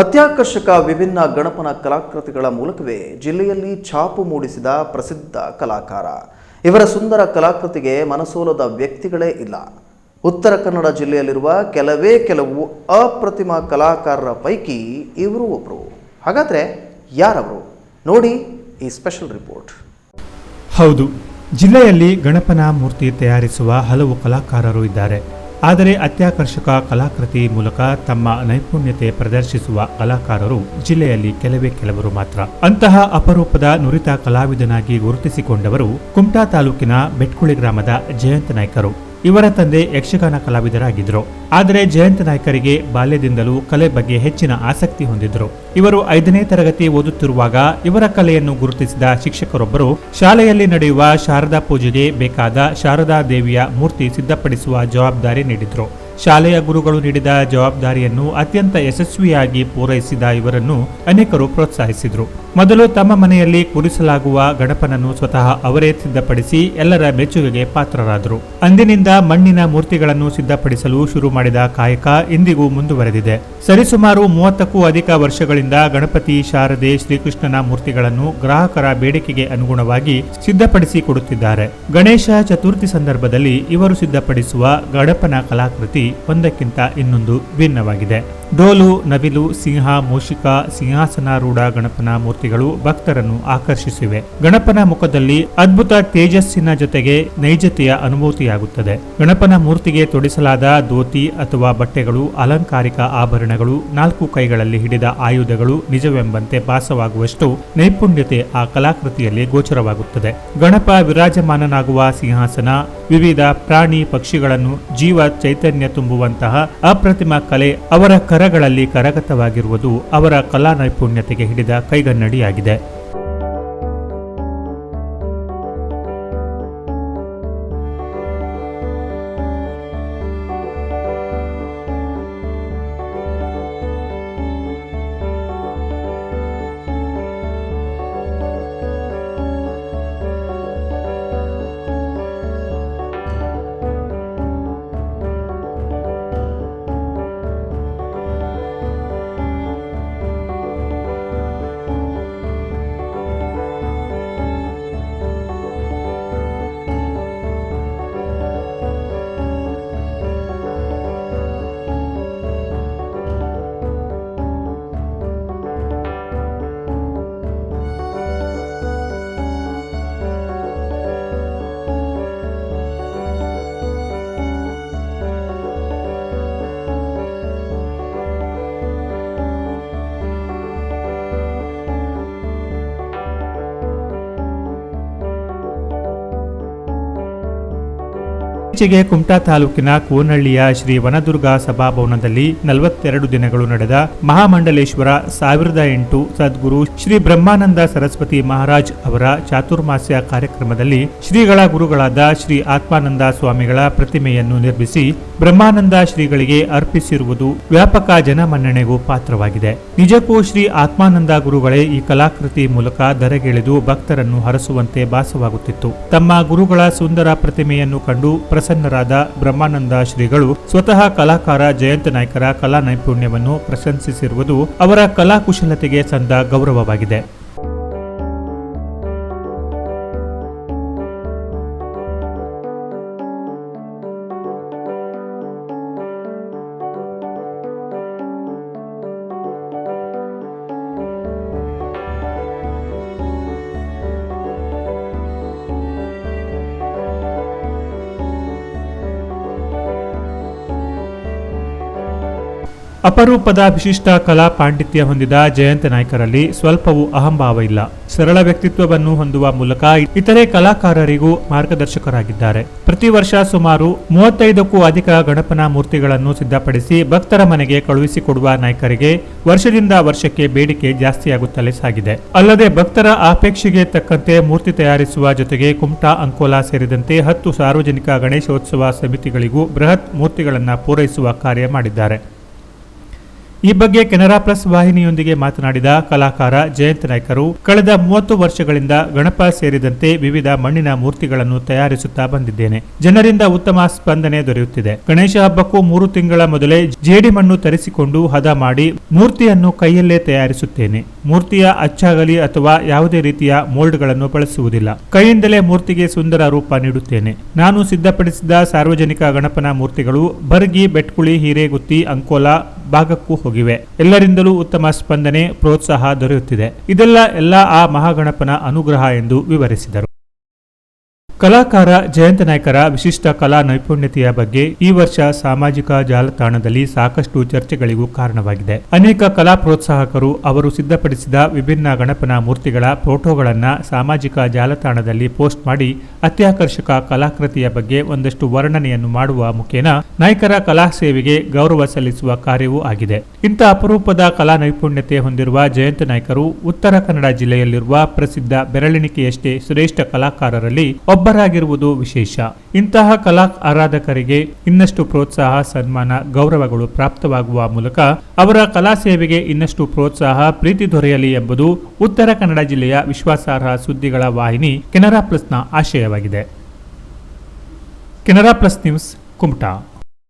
ಅತ್ಯಾಕರ್ಷಕ ವಿಭಿನ್ನ ಗಣಪನ ಕಲಾಕೃತಿಗಳ ಮೂಲಕವೇ ಜಿಲ್ಲೆಯಲ್ಲಿ ಛಾಪು ಮೂಡಿಸಿದ ಪ್ರಸಿದ್ಧ ಕಲಾಕಾರ. ಇವರ ಸುಂದರ ಕಲಾಕೃತಿಗೆ ಮನಸೋಲದ ವ್ಯಕ್ತಿಗಳೇ ಇಲ್ಲ. ಉತ್ತರ ಕನ್ನಡ ಜಿಲ್ಲೆಯಲ್ಲಿರುವ ಕೆಲವೇ ಕೆಲವು ಅಪ್ರತಿಮ ಕಲಾಕಾರರ ಪೈಕಿ ಇವರು ಒಬ್ಬರು ಹಾಗಾದರೆ ಯಾರವರು? ನೋಡಿ ಈ ಸ್ಪೆಷಲ್ ರಿಪೋರ್ಟ್. ಹೌದು, ಜಿಲ್ಲೆಯಲ್ಲಿ ಗಣಪನ ಮೂರ್ತಿ ತಯಾರಿಸುವ ಹಲವು ಕಲಾಕಾರರು ಇದ್ದಾರೆ. ಆದರೆ ಅತ್ಯಾಕರ್ಷಕ ಕಲಾಕೃತಿ ಮೂಲಕ ತಮ್ಮ ನೈಪುಣ್ಯತೆ ಪ್ರದರ್ಶಿಸುವ ಕಲಾಕಾರರು ಜಿಲ್ಲೆಯಲ್ಲಿ ಕೆಲವೇ ಕೆಲವರು ಮಾತ್ರ. ಅಂತಹ ಅಪರೂಪದ ನುರಿತ ಕಲಾವಿದನಾಗಿ ಗುರುತಿಸಿಕೊಂಡವರು ಕುಮಟಾ ತಾಲೂಕಿನ ಬೆಟ್ಕುಳಿ ಗ್ರಾಮದ ಜಯಂತ ನಾಯ್ಕರು. ಇವರ ತಂದೆ ಯಕ್ಷಗಾನ ಕಲಾವಿದರಾಗಿದ್ದರು. ಆದರೆ ಜಯಂತ ನಾಯ್ಕರಿಗೆ ಬಾಲ್ಯದಿಂದಲೂ ಕಲೆ ಬಗ್ಗೆ ಹೆಚ್ಚಿನ ಆಸಕ್ತಿ ಹೊಂದಿದ್ದರು. ಇವರು ಐದನೇ ತರಗತಿ ಓದುತ್ತಿರುವಾಗ ಇವರ ಕಲೆಯನ್ನು ಗುರುತಿಸಿದ ಶಿಕ್ಷಕರೊಬ್ಬರು, ಶಾಲೆಯಲ್ಲಿ ನಡೆಯುವ ಶಾರದಾ ಪೂಜೆಗೆ ಬೇಕಾದ ಶಾರದಾ ದೇವಿಯ ಮೂರ್ತಿ ಸಿದ್ಧಪಡಿಸುವ ಜವಾಬ್ದಾರಿ ನೀಡಿದ್ರು. ಶಾಲೆಯ ಗುರುಗಳು ನೀಡಿದ ಜವಾಬ್ದಾರಿಯನ್ನು ಅತ್ಯಂತ ಯಶಸ್ವಿಯಾಗಿ ಪೂರೈಸಿದ ಇವರನ್ನು ಅನೇಕರು ಪ್ರೋತ್ಸಾಹಿಸಿದರು. ಮೊದಲು ತಮ್ಮ ಮನೆಯಲ್ಲಿ ಕೂರಿಸಲಾಗುವ ಗಣಪನನ್ನು ಸ್ವತಃ ಅವರೇ ಸಿದ್ಧಪಡಿಸಿ ಎಲ್ಲರ ಮೆಚ್ಚುಗೆಗೆ ಪಾತ್ರರಾದರು. ಅಂದಿನಿಂದ ಮಣ್ಣಿನ ಮೂರ್ತಿಗಳನ್ನು ಸಿದ್ಧಪಡಿಸಲು ಶುರು ಮಾಡಿದ ಕಾಯಕ ಇಂದಿಗೂ ಮುಂದುವರೆದಿದೆ. ಸರಿಸುಮಾರು ಮೂವತ್ತಕ್ಕೂ ಅಧಿಕ ವರ್ಷಗಳಿಂದ ಗಣಪತಿ ಶಾರದೆ ಶ್ರೀಕೃಷ್ಣನ ಮೂರ್ತಿಗಳನ್ನು ಗ್ರಾಹಕರ ಬೇಡಿಕೆಗೆ ಅನುಗುಣವಾಗಿ ಸಿದ್ಧಪಡಿಸಿ ಕೊಡುತ್ತಿದ್ದಾರೆ. ಗಣೇಶ ಚತುರ್ಥಿ ಸಂದರ್ಭದಲ್ಲಿ ಇವರು ಸಿದ್ಧಪಡಿಸುವ ಗಣಪನ ಕಲಾಕೃತಿ ಒಂದಕ್ಕಿಂತ ಇನ್ನೊಂದು ಭಿನ್ನವಾಗಿದೆ. ಡೋಲು, ನವಿಲು, ಸಿಂಹ, ಮೂಷಿಕ ಸಿಂಹಾಸನಾರೂಢ ಗಣಪನ ಮೂರ್ತಿಗಳು ಭಕ್ತರನ್ನು ಆಕರ್ಷಿಸಿವೆ. ಗಣಪನ ಮುಖದಲ್ಲಿ ಅದ್ಭುತ ತೇಜಸ್ಸಿನ ಜೊತೆಗೆ ನೈಜತೆಯ ಅನುಭೂತಿಯಾಗುತ್ತದೆ ಗಣಪನ ಮೂರ್ತಿಗೆ ತೊಡಿಸಲಾದ ಧೋತಿ ಅಥವಾ ಬಟ್ಟೆಗಳು, ಅಲಂಕಾರಿಕ ಆಭರಣಗಳು, ನಾಲ್ಕು ಕೈಗಳಲ್ಲಿ ಹಿಡಿದ ಆಯುಧಗಳು ನಿಜವೆಂಬಂತೆ ಭಾಸವಾಗುವಷ್ಟು ನೈಪುಣ್ಯತೆ ಆ ಕಲಾಕೃತಿಯಲ್ಲಿ ಗೋಚರವಾಗುತ್ತದೆ. ಗಣಪ ವಿರಾಜಮಾನನಾಗುವ ಸಿಂಹಾಸನ, ವಿವಿಧ ಪ್ರಾಣಿ ಪಕ್ಷಿಗಳನ್ನು ಜೀವ ಚೈತನ್ಯ ತುಂಬುವಂತಹ ಅಪ್ರತಿಮ ಕಲೆ ಅವರ ಕರಗಳಲ್ಲಿ ಕರಗತವಾಗಿರುವುದು ಅವರ ಕಲಾ ನೈಪುಣ್ಯತೆಗೆ ಹಿಡಿದ ಕೈಗನ್ನಡಿಯಾಗಿದೆ. ಇತ್ತೀಚೆಗೆ ಕುಮಟಾ ತಾಲೂಕಿನ ಕೋನಹಳ್ಳಿಯ ಶ್ರೀ ವನದುರ್ಗ ಸಭಾಭವನದಲ್ಲಿ ನಲವತ್ತೆರಡು ದಿನಗಳು ನಡೆದ ಮಹಾಮಂಡಲೇಶ್ವರ ಸಾವಿರದ ಎಂಟು ಸದ್ಗುರು ಶ್ರೀ ಬ್ರಹ್ಮಾನಂದ ಸರಸ್ವತಿ ಮಹಾರಾಜ್ ಅವರ ಚಾತುರ್ಮಾಸ್ಯ ಕಾರ್ಯಕ್ರಮದಲ್ಲಿ ಶ್ರೀಗಳ ಗುರುಗಳಾದ ಶ್ರೀ ಆತ್ಮಾನಂದ ಸ್ವಾಮಿಗಳ ಪ್ರತಿಮೆಯನ್ನು ನಿರ್ಮಿಸಿ ಬ್ರಹ್ಮಾನಂದ ಶ್ರೀಗಳಿಗೆ ಅರ್ಪಿಸಿರುವುದು ವ್ಯಾಪಕ ಜನಮನ್ನಣೆಗೂ ಪಾತ್ರವಾಗಿದೆ. ನಿಜಕ್ಕೂ ಶ್ರೀ ಆತ್ಮಾನಂದ ಗುರುಗಳೇ ಈ ಕಲಾಕೃತಿ ಮೂಲಕ ಧರೆಗೆಳೆದು ಭಕ್ತರನ್ನು ಹರಸುವಂತೆ ಭಾಸವಾಗುತ್ತಿತ್ತು. ತಮ್ಮ ಗುರುಗಳ ಸುಂದರ ಪ್ರತಿಮೆಯನ್ನು ಕಂಡು ಪ್ರಸನ್ನರಾದ ಬ್ರಹ್ಮಾನಂದ ಶ್ರೀಗಳು ಸ್ವತಃ ಕಲಾಕಾರ ಜಯಂತ ನಾಯ್ಕರ ಕಲಾ ನೈಪುಣ್ಯವನ್ನು ಪ್ರಶಂಸಿಸಿರುವುದು ಅವರ ಕಲಾಕುಶಲತೆಗೆ ಸಂದ ಗೌರವವಾಗಿದೆ. ಅಪರೂಪದ ವಿಶಿಷ್ಟ ಕಲಾ ಪಾಂಡಿತ್ಯ ಹೊಂದಿದ ಜಯಂತ ನಾಯ್ಕರಲ್ಲಿ ಸ್ವಲ್ಪವೂ ಅಹಂಭಾವ ಇಲ್ಲ. ಸರಳ ವ್ಯಕ್ತಿತ್ವವನ್ನು ಹೊಂದುವ ಮೂಲಕ ಇತರೆ ಕಲಾಕಾರರಿಗೂ ಮಾರ್ಗದರ್ಶಕರಾಗಿದ್ದಾರೆ. ಪ್ರತಿ ವರ್ಷ ಸುಮಾರು ಮೂವತ್ತೈದಕ್ಕೂ ಅಧಿಕ ಗಣಪನ ಮೂರ್ತಿಗಳನ್ನು ಸಿದ್ಧಪಡಿಸಿ ಭಕ್ತರ ಮನೆಗೆ ಕಳುಹಿಸಿಕೊಡುವ ನಾಯ್ಕರಿಗೆ ವರ್ಷದಿಂದ ವರ್ಷಕ್ಕೆ ಬೇಡಿಕೆ ಜಾಸ್ತಿಯಾಗುತ್ತಲೇ ಸಾಗಿದೆ. ಅಲ್ಲದೆ ಭಕ್ತರ ಆಪೇಕ್ಷೆಗೆ ತಕ್ಕಂತೆ ಮೂರ್ತಿ ತಯಾರಿಸುವ ಜೊತೆಗೆ ಕುಮಟಾ, ಅಂಕೋಲಾ ಸೇರಿದಂತೆ ಹತ್ತು ಸಾರ್ವಜನಿಕ ಗಣೇಶೋತ್ಸವ ಸಮಿತಿಗಳಿಗೂ ಬೃಹತ್ ಮೂರ್ತಿಗಳನ್ನು ಪೂರೈಸುವ ಕಾರ್ಯ ಮಾಡಿದ್ದಾರೆ. ಈ ಬಗ್ಗೆ ಕೆನರಾ ಪ್ಲಸ್ ವಾಹಿನಿಯೊಂದಿಗೆ ಮಾತನಾಡಿದ ಕಲಾಕಾರ ಜಯಂತ್ ನಾಯ್ಕರು, ಕಳೆದ ಮೂವತ್ತು ವರ್ಷಗಳಿಂದ ಗಣಪ ಸೇರಿದಂತೆ ವಿವಿಧ ಮಣ್ಣಿನ ಮೂರ್ತಿಗಳನ್ನು ತಯಾರಿಸುತ್ತಾ ಬಂದಿದ್ದೇನೆ. ಜನರಿಂದ ಉತ್ತಮ ಸ್ಪಂದನೆ ದೊರೆಯುತ್ತಿದೆ. ಗಣೇಶ ಹಬ್ಬಕ್ಕೂ ಮೂರು ತಿಂಗಳ ಮೊದಲೇ ಜೇಡಿ ಮಣ್ಣು ತರಿಸಿಕೊಂಡು ಹದ ಮಾಡಿ ಮೂರ್ತಿಯನ್ನು ಕೈಯಲ್ಲೇ ತಯಾರಿಸುತ್ತೇನೆ. ಮೂರ್ತಿಯ ಅಚ್ಚಾಗಲಿ ಅಥವಾ ಯಾವುದೇ ರೀತಿಯ ಮೋಲ್ಡ್ಗಳನ್ನು ಬಳಸುವುದಿಲ್ಲ. ಕೈಯಿಂದಲೇ ಮೂರ್ತಿಗೆ ಸುಂದರ ರೂಪ ನೀಡುತ್ತೇನೆ. ನಾನು ಸಿದ್ಧಪಡಿಸಿದ ಸಾರ್ವಜನಿಕ ಗಣಪನ ಮೂರ್ತಿಗಳು, ಬರ್ಗಿ, ಬೆಟ್ಕುಳಿ, ಹಿರೇಗುತ್ತಿ, ಅಂಕೋಲಾ ಭಾಗಕ್ಕೂ ಹೋಗಿವೆ. ಎಲ್ಲರಿಂದಲೂ ಉತ್ತಮ ಸ್ಪಂದನೆ ಪ್ರೋತ್ಸಾಹ ದೊರೆಯುತ್ತಿದೆ. ಇದೆಲ್ಲ ಎಲ್ಲ ಆ ಮಹಾಗಣಪನ ಅನುಗ್ರಹ ಎಂದು ವಿವರಿಸಿದರು. ಕಲಾಕಾರ ಜಯಂತ ನಾಯ್ಕರ ವಿಶಿಷ್ಟ ಕಲಾ ನೈಪುಣ್ಯತೆಯ ಬಗ್ಗೆ ಈ ವರ್ಷ ಸಾಮಾಜಿಕ ಜಾಲತಾಣದಲ್ಲಿ ಸಾಕಷ್ಟು ಚರ್ಚೆಗಳಿಗೂ ಕಾರಣವಾಗಿದೆ. ಅನೇಕ ಕಲಾ ಪ್ರೋತ್ಸಾಹಕರು ಅವರು ಸಿದ್ಧಪಡಿಸಿದ ವಿಭಿನ್ನ ಗಣಪನ ಮೂರ್ತಿಗಳ ಫೋಟೋಗಳನ್ನ ಸಾಮಾಜಿಕ ಜಾಲತಾಣದಲ್ಲಿ ಪೋಸ್ಟ್ ಮಾಡಿ ಅತ್ಯಾಕರ್ಷಕ ಕಲಾಕೃತಿಯ ಬಗ್ಗೆ ಒಂದಷ್ಟು ವರ್ಣನೆಯನ್ನು ಮಾಡುವ ಮುಖೇನ ನಾಯ್ಕರ ಕಲಾ ಸೇವೆಗೆ ಗೌರವ ಸಲ್ಲಿಸುವ ಕಾರ್ಯವೂ ಆಗಿದೆ. ಇಂಥ ಅಪರೂಪದ ಕಲಾ ನೈಪುಣ್ಯತೆ ಹೊಂದಿರುವ ಜಯಂತ ನಾಯ್ಕರು ಉತ್ತರ ಕನ್ನಡ ಜಿಲ್ಲೆಯಲ್ಲಿರುವ ಪ್ರಸಿದ್ಧ ಬೆರಳೆಣಿಕೆಯಷ್ಟೇ ಶ್ರೇಷ್ಠ ಕಲಾಕಾರರಲ್ಲಿ ಒಬ್ಬರಾಗಿರುವುದು ವಿಶೇಷ. ಇಂತಹ ಕಲಾ ಆರಾಧಕರಿಗೆ ಇನ್ನಷ್ಟು ಪ್ರೋತ್ಸಾಹ, ಸನ್ಮಾನ, ಗೌರವಗಳು ಪ್ರಾಪ್ತವಾಗುವ ಮೂಲಕ ಅವರ ಕಲಾ ಸೇವೆಗೆ ಇನ್ನಷ್ಟು ಪ್ರೋತ್ಸಾಹ, ಪ್ರೀತಿ ದೊರೆಯಲಿ ಎಂಬುದು ಉತ್ತರ ಕನ್ನಡ ಜಿಲ್ಲೆಯ ವಿಶ್ವಾಸಾರ್ಹ ಸುದ್ದಿಗಳ ವಾಹಿನಿ ಕೆನರಾ ಪ್ಲಸ್ನ ಆಶಯವಾಗಿದೆ. Canara plus news, Kumta.